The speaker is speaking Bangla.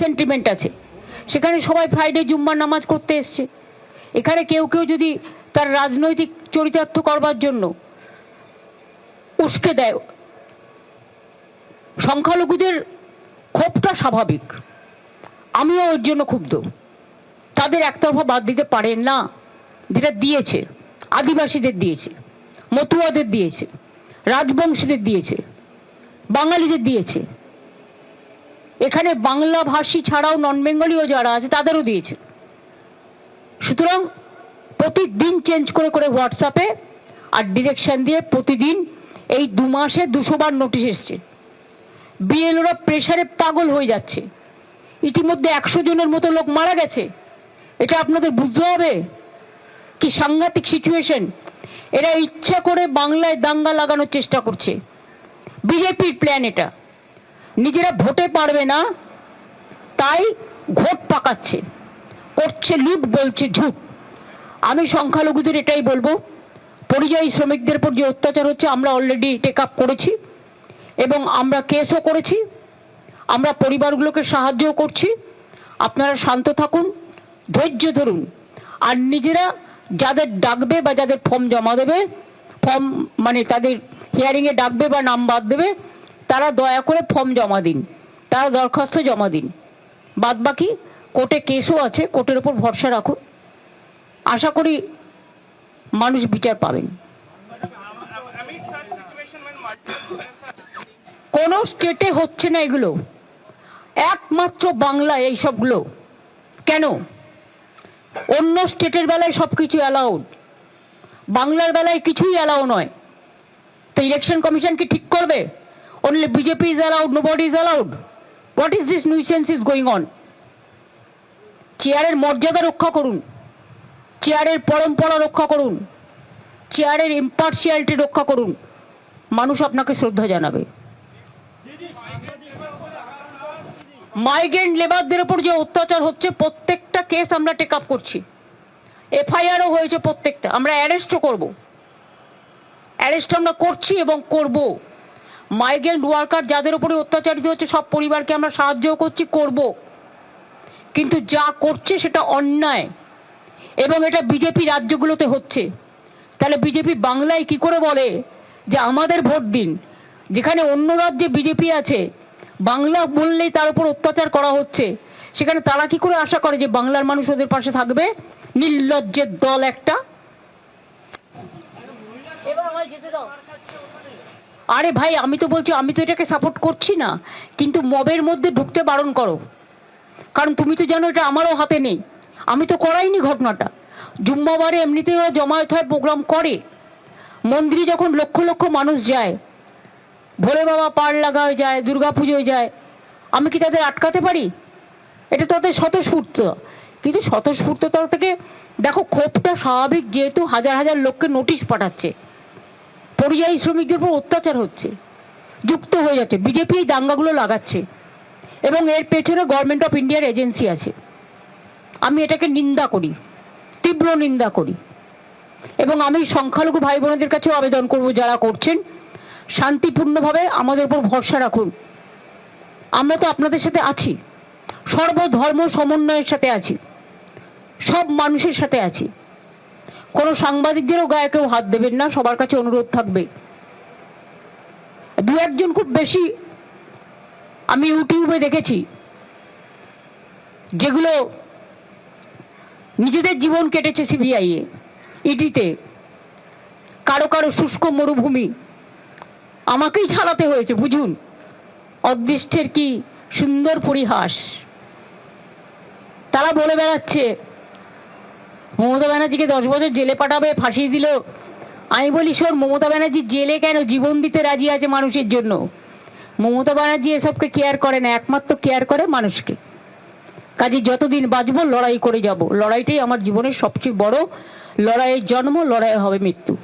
সেন্টিমেন্ট আছে। সেখানে সবাই ফ্রাইডে জুম্মার নামাজ করতে এসছে। এখানে কেউ কেউ যদি তার রাজনৈতিক চরিতার্থ করবার জন্য উস্কে দেয়, সংখ্যালঘুদের ক্ষোভটা স্বাভাবিক। আমিও ওর জন্য ক্ষুব্ধ। তাদের একতরফা বাদ দিতে পারেন না, যেটা দিয়েছে। আদিবাসীদের দিয়েছে, মতুয়াদের দিয়েছে, রাজবংশীদের দিয়েছে, বাঙালিদের দিয়েছে। এখানে বাংলা ভাষী ছাড়াও নন বেঙ্গলিও যারা আছে, তাদেরও দিয়েছে। সুতরাং প্রতিদিন চেঞ্জ করে করে হোয়াটসঅ্যাপে আর ডিরেকশন দিয়ে প্রতিদিন এই দু মাসে দুশো বার নোটিশ এসছে। বিএলওরা প্রেশারে পাগল হয়ে যাচ্ছে। ইতিমধ্যে একশো জনের মতো লোক মারা গেছে। এটা আপনাদের বুঝতে হবে কি সাংঘাতিক সিচুয়েশন এরা ইচ্ছা করে বাংলায় দাঙ্গা লাগানোর চেষ্টা করছে। বিজেপির প্ল্যান এটা। নিজেরা ভোটে পারবে না, তাই ঘোট পাকাচ্ছে, করছে লুট, বলছে ঝুট। আমি সংখ্যালঘুদের এটাই বলব, পরিযায়ী শ্রমিকদের উপর যে অত্যাচার হচ্ছে, আমরা অলরেডি টেক আপ করেছি, এবং আমরা কেসও করেছি, আমরা পরিবারগুলোকে সাহায্যও করছি, আপনারা শান্ত থাকুন, ধৈর্য ধরুন, আর নিজেরা যাদের ডাকবে বা যাদের ফর্ম জমা দেবে ফর্ম মানে তাদের হিয়ারিংয়ে ডাকবে বা নাম বাদ দেবে তারা দয়া করে ফর্ম জমা দিন। তারা দরখাস্ত জমা দিন। বাদ বাকি কোর্টে কেসও আছে, কোর্টের উপর ভরসা রাখুন। আশা করি মানুষ বিচার পাবেন। কোনো স্টেটে হচ্ছে না এগুলো। একমাত্র বাংলায় এই সবগুলো। কেন? অন্য স্টেটের বেলায় সব কিছু অ্যালাউড। বাংলার বেলায় কিছুই অ্যালাউ নয়। তো ইলেকশন কমিশন কি ঠিক করবে? BJP is allowed no body is allowed what is this nuisance is going on চেয়ারের মর্যাদা রক্ষা করুন। চেয়ারের পরম্পরা রক্ষা করুন। চেয়ারের ইম্পার্সিয়ালিটি রক্ষা করুন। মানুষ আপনাকে শ্রদ্ধা জানাবে। মাইগ্রেন্ট লেবারদের উপর যে অত্যাচার হচ্ছে, প্রত্যেকটা কেস আমরা টেক আপ করছি। এফআইআরও হয়েছে প্রত্যেকটা। আমরা অ্যারেস্টও করব। অ্যারেস্ট আমরা করছি এবং করব মাইগ্রেন্ট ওয়ার্কার যাদের উপরে অত্যাচারিত হচ্ছে, সব পরিবারকে আমরা সাহায্যও করছি, করব। কিন্তু যা করছে সেটা অন্যায়। এবং এটা বিজেপি রাজ্যগুলোতে হচ্ছে। তাহলে বিজেপি বাংলায় কি করে বলে যে আমাদের ভোট দিন? যেখানে অন্য রাজ্যে বিজেপি আছে, বাংলা বললেই তার উপর অত্যাচার করা হচ্ছে। সেখানে তারা কি করে আশা করে যে বাংলার মানুষ ওদের পাশে থাকবে? নির্লজ্জের দল একটা। এবার আমায় যেতে দাও। আরে ভাই, আমি তো বলছি, আমি তো এটাকে সাপোর্ট করছি না। কিন্তু মবের মধ্যে ঢুকতে বারণ করো। কারণ তুমি তো জানো, এটা আমারও হাতে নেই। আমি তো করাইনি ঘটনাটা। জুম্মাবারে এমনিতেই ওরা জমায়েত হয়, প্রোগ্রাম করে। মন্দিরে যখন লক্ষ লক্ষ মানুষ যায়, ভোলে বাবা পাড় লাগায় যায় দুর্গা পুজোয় যায়, আমি কি তাদের আটকাতে পারি? এটা তাদের স্বতঃস্ফূর্ত। কিন্তু স্বতঃস্ফূর্ততা থেকে দেখো, ক্ষোভটা স্বাভাবিক, যেহেতু হাজার হাজার লোককে নোটিশ পাঠাচ্ছে। পরিযায়ী শ্রমিকদের উপর অত্যাচার হচ্ছে, যুক্ত হয়ে যাচ্ছে, বিজেপি এই দাঙ্গাগুলো লাগাচ্ছে এবং এর পেছনে গভর্নমেন্ট অফ ইন্ডিয়ার এজেন্সি আছে। আমি এটাকে নিন্দা করি, তীব্র নিন্দা করি এবং আমি সংখ্যালঘু ভাই বোনদের কাছেও আবেদন করব যারা করছেন, শান্তিপূর্ণভাবে আমাদের উপর ভরসা রাখুন। আমরা তো আপনাদের সাথে আছি, সর্বধর্ম সমন্বয়ের সাথে আছি, সব মানুষের সাথে আছি। কোনো সাংবাদিকদেরও গায়ে কেউ হাত দেবেন না, সবার কাছে অনুরোধ থাকবে। দু একজন খুব বেশি আমি ইউটিউবে দেখেছি, যেগুলো নিজেদের জীবন কেটেছে সিবিআই এ, ইডিতে। কারও কারও শুষ্ক মরুভূমি। আমাকেই ছাড়াতে হয়েছে, বুঝুন। অদৃষ্টের কি সুন্দর পরিহাস। তারা বলে বেড়াচ্ছে মমতা ব্যানার্জিকে দশ বছর জেলে পাঠাবে ফাঁসিয়ে দিল। আমি বলি, শোন, মমতা ব্যানার্জি জেলে কেন? জীবন দিতে রাজি আছে মানুষের জন্য। মমতা ব্যানার্জি এসবকে কেয়ার করে না, একমাত্র কেয়ার করে মানুষকে। কাজে যতদিন বাঁচবো, লড়াই করে যাব। লড়াইটাই আমার জীবনের সবচেয়ে বড় লড়াইয়ের জন্ম, লড়াই হবে মৃত্যু।